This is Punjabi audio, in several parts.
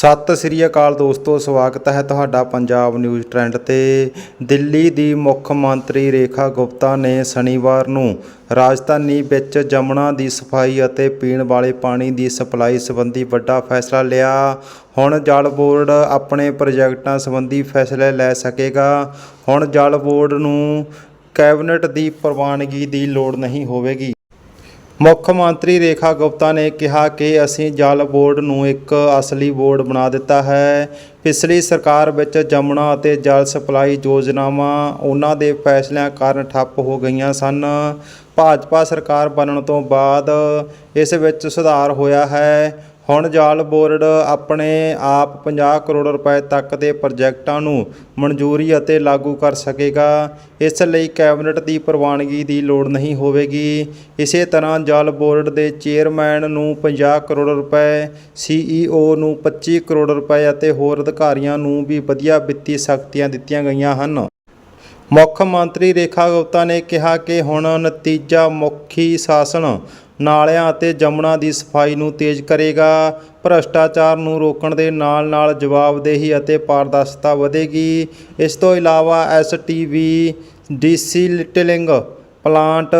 ਸਤਿ ਸ੍ਰੀ ਅਕਾਲ ਦੋਸਤੋ, ਸਵਾਗਤ ਹੈ ਤੁਹਾਡਾ ਪੰਜਾਬ ਨਿਊਜ਼ ਟ੍ਰੈਂਡ ਤੇ। ਦਿੱਲੀ ਦੀ ਮੁੱਖ ਮੰਤਰੀ ਰੇਖਾ ਗੁਪਤਾ ਨੇ ਸ਼ਨੀਵਾਰ ਨੂੰ ਰਾਜਧਾਨੀ ਵਿੱਚ ਜਮਨਾ ਦੀ ਸਫ਼ਾਈ ਅਤੇ ਪੀਣ ਵਾਲੇ ਪਾਣੀ ਦੀ ਸਪਲਾਈ ਸੰਬੰਧੀ ਵੱਡਾ ਫੈਸਲਾ ਲਿਆ। ਹੁਣ ਜਲ ਬੋਰਡ ਆਪਣੇ ਪ੍ਰੋਜੈਕਟਾਂ ਸੰਬੰਧੀ ਫੈਸਲੇ ਲੈ ਸਕੇਗਾ। ਹੁਣ ਜਲ ਬੋਰਡ ਨੂੰ ਕੈਬਨਿਟ ਦੀ ਪ੍ਰਵਾਨਗੀ ਦੀ ਲੋੜ ਨਹੀਂ ਹੋਵੇਗੀ। ਮੁੱਖ ਮੰਤਰੀ ਰੇਖਾ ਗੁਪਤਾ ਨੇ ਕਿਹਾ ਕਿ ਅਸੀਂ ਜਲ ਬੋਰਡ ਨੂੰ ਇੱਕ ਅਸਲੀ ਬੋਰਡ ਬਣਾ ਦਿੱਤਾ ਹੈ। ਪਿਛਲੀ ਸਰਕਾਰ ਵਿੱਚ ਜਮਨਾ ਅਤੇ ਜਲ ਸਪਲਾਈ ਯੋਜਨਾਵਾਂ ਉਹਨਾਂ ਦੇ ਫੈਸਲਿਆਂ ਕਾਰਨ ਠੱਪ ਹੋ ਗਈਆਂ ਸਨ। ਭਾਜਪਾ ਸਰਕਾਰ ਬਣਨ ਤੋਂ ਬਾਅਦ ਇਸ ਵਿੱਚ ਸੁਧਾਰ ਹੋਇਆ ਹੈ। ਹੁਣ ਜਲ ਬੋਰਡ ਆਪਣੇ ਆਪ 50 ਕਰੋੜ ਰੁਪਏ ਤੱਕ ਦੇ ਪ੍ਰੋਜੈਕਟਾਂ ਨੂੰ ਮਨਜ਼ੂਰੀ ਅਤੇ ਲਾਗੂ ਕਰ ਸਕੇਗਾ। ਇਸ ਲਈ ਕੈਬਨਿਟ ਦੀ ਪ੍ਰਵਾਨਗੀ ਦੀ ਲੋੜ ਨਹੀਂ ਹੋਵੇਗੀ। ਇਸੇ ਤਰ੍ਹਾਂ ਜਲ ਬੋਰਡ ਦੇ ਚੇਅਰਮੈਨ ਨੂੰ 50 ਕਰੋੜ ਰੁਪਏ, ਸੀਈਓ ਨੂੰ 25 ਕਰੋੜ ਰੁਪਏ ਅਤੇ ਹੋਰ ਅਧਿਕਾਰੀਆਂ ਨੂੰ ਵੀ ਵਧੀਆ ਵਿੱਤੀ ਸ਼ਕਤੀਆਂ ਦਿੱਤੀਆਂ ਗਈਆਂ ਹਨ। ਮੁੱਖ ਮੰਤਰੀ ਰੇਖਾ ਗੁਪਤਾ ਨੇ ਕਿਹਾ ਕਿ ਹੁਣ ਨਤੀਜਾ ਮੁਖੀ ਸ਼ਾਸਨ ਨਾਲਿਆਂ ਅਤੇ ਜਮਨਾ ਦੀ ਸਫ਼ਾਈ ਨੂੰ ਤੇਜ਼ ਕਰੇਗਾ। ਭ੍ਰਸ਼ਟਾਚਾਰ ਨੂੰ ਰੋਕਣ ਦੇ ਨਾਲ-ਨਾਲ ਜਵਾਬਦੇਹੀ ਅਤੇ ਪਾਰਦਰਸ਼ਤਾ ਵਧੇਗੀ। ਇਸ ਤੋਂ ਇਲਾਵਾ ਐਸਟੀਵੀ ਡੀਸਿਲਟਿੰਗ ਪਲਾਂਟ,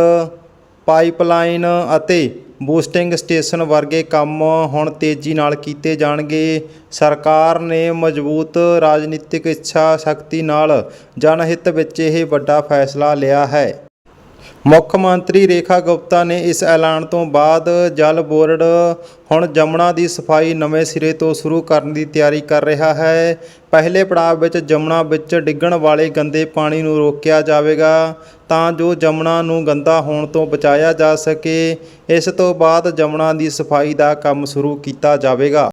ਪਾਈਪਲਾਈਨ ਅਤੇ ਬੂਸਟਿੰਗ ਸਟੇਸ਼ਨ ਵਰਗੇ ਕੰਮ ਹੁਣ ਤੇਜ਼ੀ ਨਾਲ ਕੀਤੇ ਜਾਣਗੇ। ਸਰਕਾਰ ਨੇ ਮਜ਼ਬੂਤ ਰਾਜਨੀਤਿਕ ਇੱਛਾ ਸ਼ਕਤੀ ਨਾਲ ਜਨਹਿੱਤ ਵਿੱਚ ਇਹ ਵੱਡਾ ਫੈਸਲਾ ਲਿਆ ਹੈ। ਮੁੱਖ ਮੰਤਰੀ ਰੇਖਾ ਗੁਪਤਾ ਨੇ ਇਸ ਐਲਾਨ ਤੋਂ ਬਾਅਦ ਜਲ ਬੋਰਡ ਹੁਣ ਜਮਨਾ ਦੀ ਸਫ਼ਾਈ ਨਵੇਂ ਸਿਰੇ ਤੋਂ ਸ਼ੁਰੂ ਕਰਨ ਦੀ ਤਿਆਰੀ ਕਰ ਰਿਹਾ ਹੈ। ਪਹਿਲੇ ਪੜਾਅ ਵਿੱਚ ਜਮਨਾ ਵਿੱਚ ਡਿੱਗਣ ਵਾਲੇ ਗੰਦੇ ਪਾਣੀ ਨੂੰ ਰੋਕਿਆ ਜਾਵੇਗਾ ਤਾਂ ਜੋ ਜਮਨਾ ਨੂੰ ਗੰਦਾ ਹੋਣ ਤੋਂ ਬਚਾਇਆ ਜਾ ਸਕੇ। ਇਸ ਤੋਂ ਬਾਅਦ ਜਮਨਾ ਦੀ ਸਫ਼ਾਈ ਦਾ ਕੰਮ ਸ਼ੁਰੂ ਕੀਤਾ ਜਾਵੇਗਾ।